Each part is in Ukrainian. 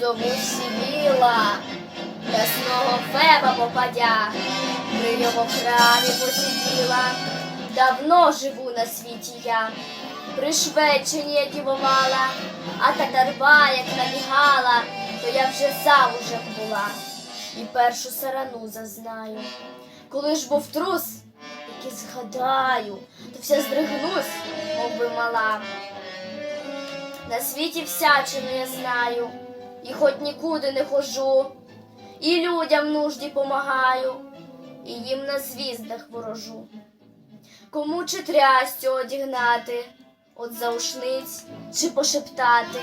вдову сівіла, ясного феба попадя, при його храмі посиділа. Давно живу на світі я, при Швеччині я дівувала, а татарба, як набігала, то я вже завужем була і першу сарану зазнаю. Коли ж був трус, який згадаю, то вся здригнусь, мов би мала. На світі всячину я знаю, і хоч нікуди не хожу, і людям нужді помагаю, і їм на звіздах ворожу. Кому чи трястю одігнати, от заушниць чи пошептати,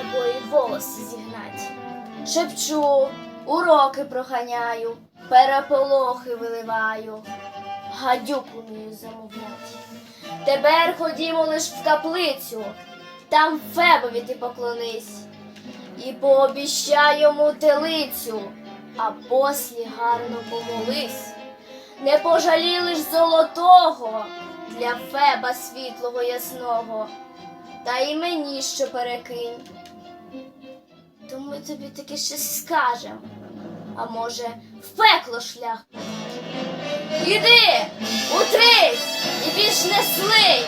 або і волоси зігнать. Шепчу, уроки проганяю, переполохи виливаю, гадюк умію замовляти. Тепер ходімо лиш в каплицю, там Фебові ти поклонись, і пообіщай йому телицю, а послі гарно помолись. Не пожалій лиш золотого для Феба світлого ясного, та й мені що перекинь. То ми тобі таки щось скажем, а може, в пекло шлях. Іди, утрись і більш не слий,